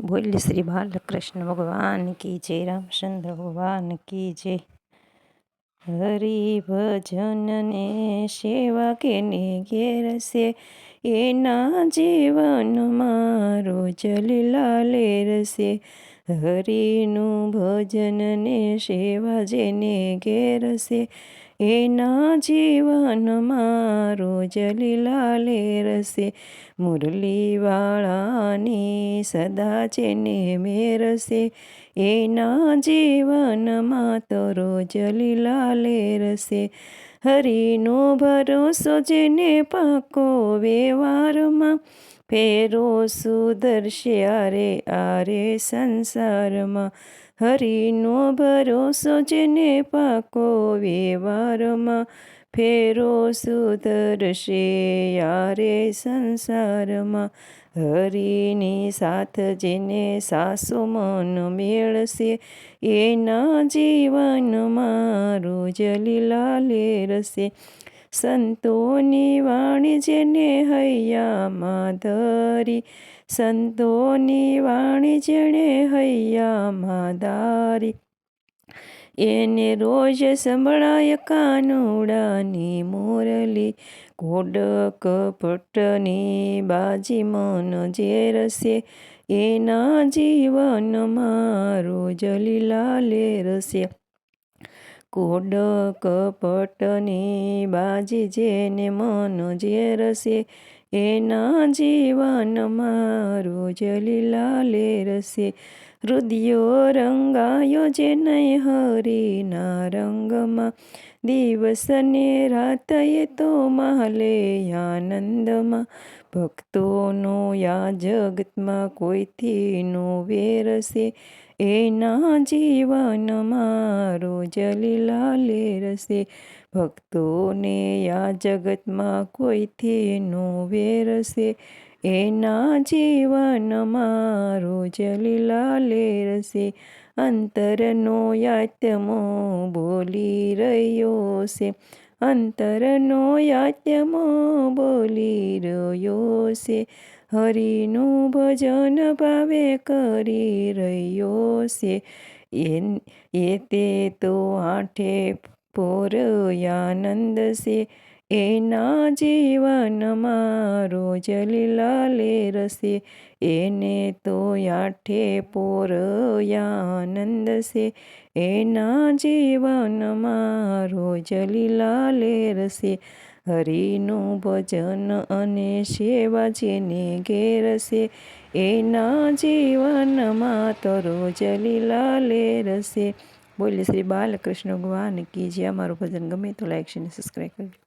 બોલ શ્રી બાલકૃષ્ણ ભગવાન કી જય રામચંદ્ર ભગવાન કી જય. હરિ ભજનને સેવા કેને ઘેરશે એના જીવનમાં રોજ લીલા લેરશે હરિનું ભજનને સેવા જેને ઘેરશે એના જીવનમાં રોજ લીલા લેરશે મુરલીવાળાની સદા જેને મેરશે એના જીવનમાં તો રોજ લીલા લેરશે હરિનો ભરોસો જેને પાકો વ્યવહારમાં ફેરો સુધરશે આરે આરે સંસારમાં હરિનો ભરોસો જેને પાકો વ્યવહારમાં ફેરો સુધરશે યારે સંસારમાં હરિની સાથ જેને સાસુ મન મેળશે, એના જીવનમાં રોજ લીલા લેરશે. સંતોની વાણી જેને હૈયામાં ધરી, સંતોની વાણી જેણે હૈયામાં ધારી. એને રોજ સંભળાય કાનુડાની મોરલી કોડક પટની બાજી મન ઝેરશે એના જીવનમાં રોજ લીલા લેરશે કોડક પટની બાજી જેને મન ઝેરશે એના જીવનમાં રોજ લીલા લેરશે હૃદયો રંગાયો જે નહીં હરિના રંગમાં. દિવસ ને રાત એ તો માલે આનંદમાં. ભક્તોનો યા જગતમાં કોઈથી નો વેરશે એના જીવનમાં રોજ લીલા લેરશે ભક્તોને આ જગતમાં કોઈથી નો વેરશે એના જીવનમાં રોજ લીલા લેરશે અંતરનો યાત્યમો બોલી રહ્યો છે. અંતરનો યાત્યમો બોલી રહ્યો છે. હરિનું ભજન ભાવે કરી રહ્યો છે. એ તે તો આઠે પોર આનંદ છે એના જીવનમાં રોજ લીલા લેરશે એને તો આઠે પોર આનંદ છે એના જીવનમાં રોજ લીલા લેરશે હરિનું ભજન અને સેવા જેને ઘેરશે એના જીવનમાં તો રોજ લીલા લેરશે બોલે શ્રી બાલકૃષ્ણ ભગવાન કી જે અમારું ભજન ગમે તો લાઈક છે અને સબસ્ક્રાઈબ કરજો.